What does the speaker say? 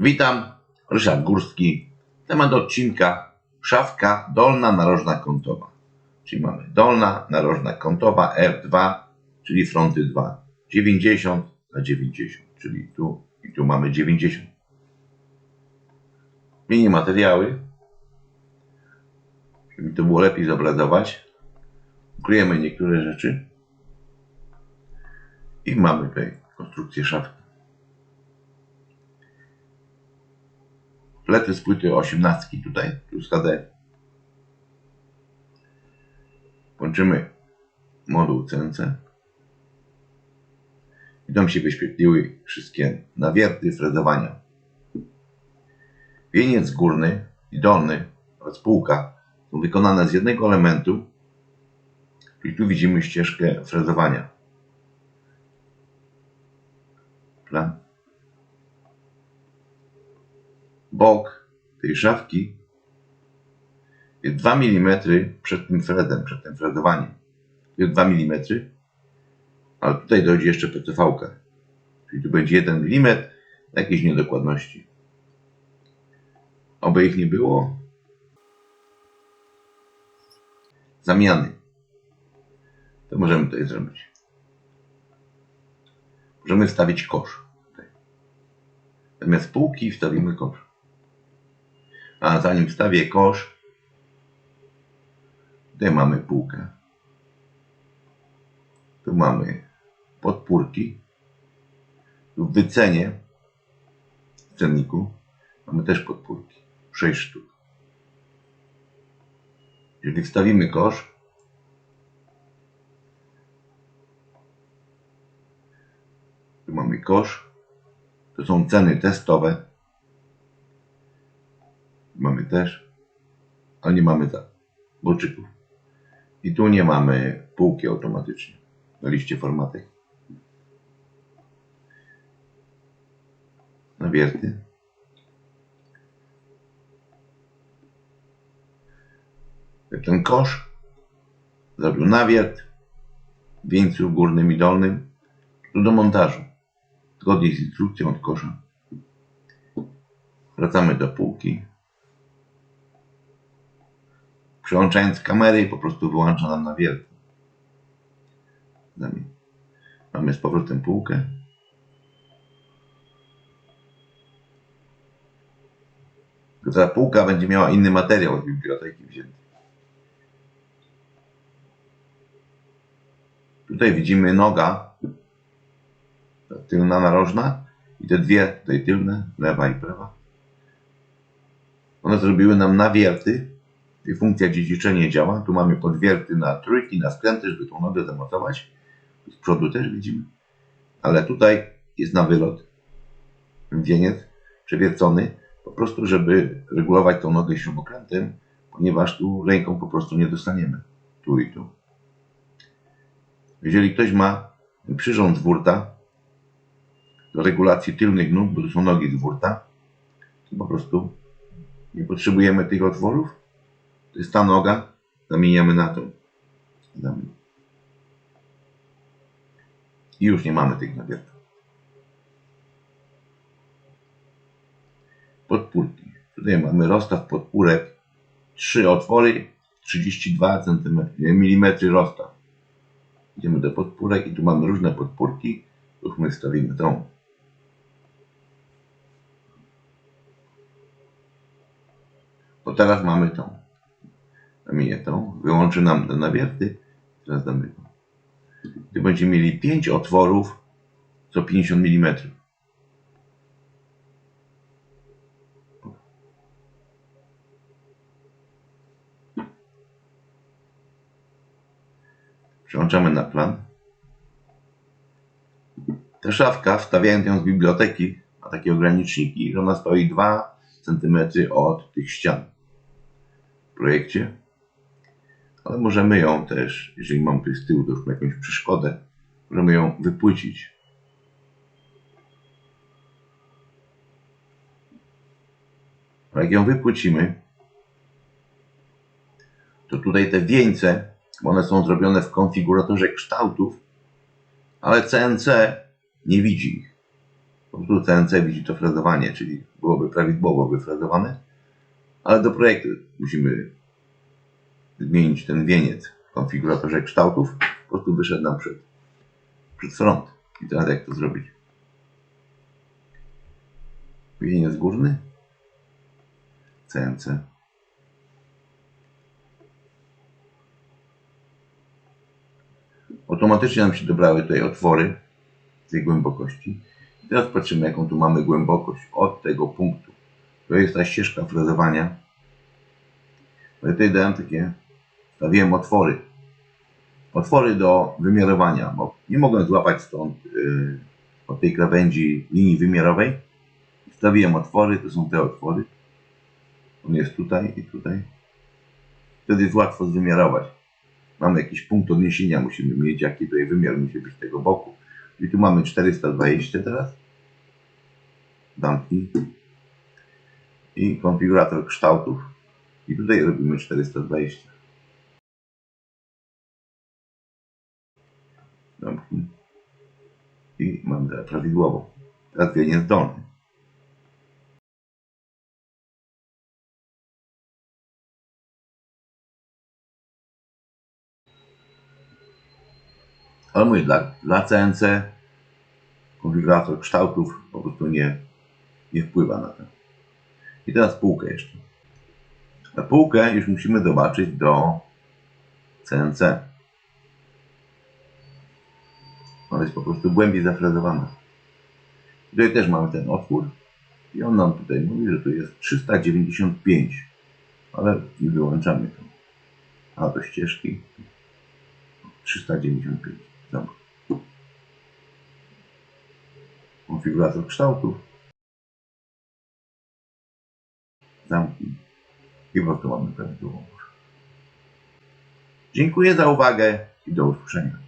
Witam, Ryszard Górski. Temat odcinka szafka dolna narożna kątowa. Czyli mamy dolna narożna kątowa F2, czyli fronty 2. 90 na 90, czyli tu i tu mamy 90. Mini materiały, żeby to było lepiej zobrazować. Ukryjemy niektóre rzeczy i mamy tutaj konstrukcję szafki. Plety z płyty 18 tutaj, plus HD. Łączymy moduł CNC. I tam się wyświetliły wszystkie nawierty, frezowania. Wieniec górny i dolny oraz półka są wykonane z jednego elementu. I tu widzimy ścieżkę frezowania. Plan. Bok tej szafki jest 2 mm przed tym fredem, przed tym fredowaniem. Jest 2 mm, ale tutaj dojdzie jeszcze. -ka. Czyli tu będzie 1 mm jakieś niedokładności. Oby ich nie było. Zamiany. To możemy tutaj zrobić. Możemy wstawić kosz. Zamiast półki wstawimy kosz. A zanim wstawię kosz, tutaj mamy półkę. Tu mamy podpórki. W wycenie w cenniku mamy też podpórki. 6 sztuk. Jeżeli wstawimy kosz, tu mamy kosz, to są ceny testowe. Mamy też, ale nie mamy za bolczyków. I tu nie mamy półki automatycznie na liście formatek. Nawierty. Ten kosz zrobił nawiert w wieńcu górnym i dolnym tu do montażu. Zgodnie z instrukcją od kosza. Wracamy do półki. Przełączając kamerę po prostu wyłącza nam nawiert. Mamy z powrotem półkę. Tylko ta półka będzie miała inny materiał z biblioteki wzięty. Tutaj widzimy noga, tylna narożna i te dwie tutaj tylne, lewa i prawa. One zrobiły nam nawierty i funkcja dziedziczenie działa. Tu mamy podwierty na trójki, na skręty, żeby tą nogę zamocować. Z przodu też widzimy. Ale tutaj jest na wylot wieniec przewiercony, po prostu, żeby regulować tą nogę śrubokrętem, ponieważ tu ręką po prostu nie dostaniemy. Tu i tu. Jeżeli ktoś ma przyrząd z wurta do regulacji tylnych nóg, bo to są nogi z wurta, to po prostu nie potrzebujemy tych otworów. Jest ta noga, zamieniamy na tą. I już nie mamy tych nawiertów. Podpórki. Tutaj mamy rozstaw podpórek. Trzy otwory, 32 cm, mm rozstaw. Idziemy do podpórek i tu mamy różne podpórki. Tu my stawimy tą. Bo teraz mamy tą. Zamienię tą. Wyłączy nam te nawierty. Teraz damy tą. Tu będziemy mieli 5 otworów co 50 mm. Przełączamy na plan. Ta szafka, wstawiając ją z biblioteki, ma takie ograniczniki, że ona stoi 2 cm od tych ścian w projekcie. Ale możemy ją też, jeżeli mam tutaj z tyłu jakąś przeszkodę, możemy ją wypłycić. A jak ją wypłycimy, to tutaj te wieńce bo one są zrobione w konfiguratorze kształtów, ale CNC nie widzi ich. Po prostu CNC widzi to frezowanie, czyli byłoby prawidłowo wyfrezowane, ale do projektu musimy zmienić ten wieniec w konfiguratorze kształtów. Po prostu wyszedł nam przed, przed front. I teraz jak to zrobić? Wieniec górny. CNC. Automatycznie nam się dobrały tutaj otwory tej głębokości. I teraz patrzymy, jaką tu mamy głębokość od tego punktu. To jest ta ścieżka frezowania. Ja tutaj dałem takie, stawiłem otwory. Otwory do wymiarowania, bo nie mogłem złapać stąd yy, od tej krawędzi linii wymiarowej. Stawiłem otwory, to są te otwory. On jest tutaj i tutaj. Wtedy jest łatwo zwymiarować. Mamy jakiś punkt odniesienia, musimy mieć, jaki tutaj wymiar musi być tego boku. I tu mamy 420 teraz. Zamknij. I konfigurator kształtów. I tutaj robimy 420. I mamy teraz prawidłowo. Teraz wieniec dolny. Ale mówię, dla, dla CNC konfigurator kształtów po prostu nie, nie wpływa na to. I teraz półkę jeszcze. Na półkę już musimy zobaczyć do CNC. Ona jest po prostu głębiej zafrezowana. Tutaj też mamy ten otwór i on nam tutaj mówi, że tu jest 395, ale nie wyłączamy to. A do ścieżki 395. Dobra. Konfigurator kształtów. Zamknij. I po prostu mamy prawidłową. Dziękuję za uwagę i do usłyszenia.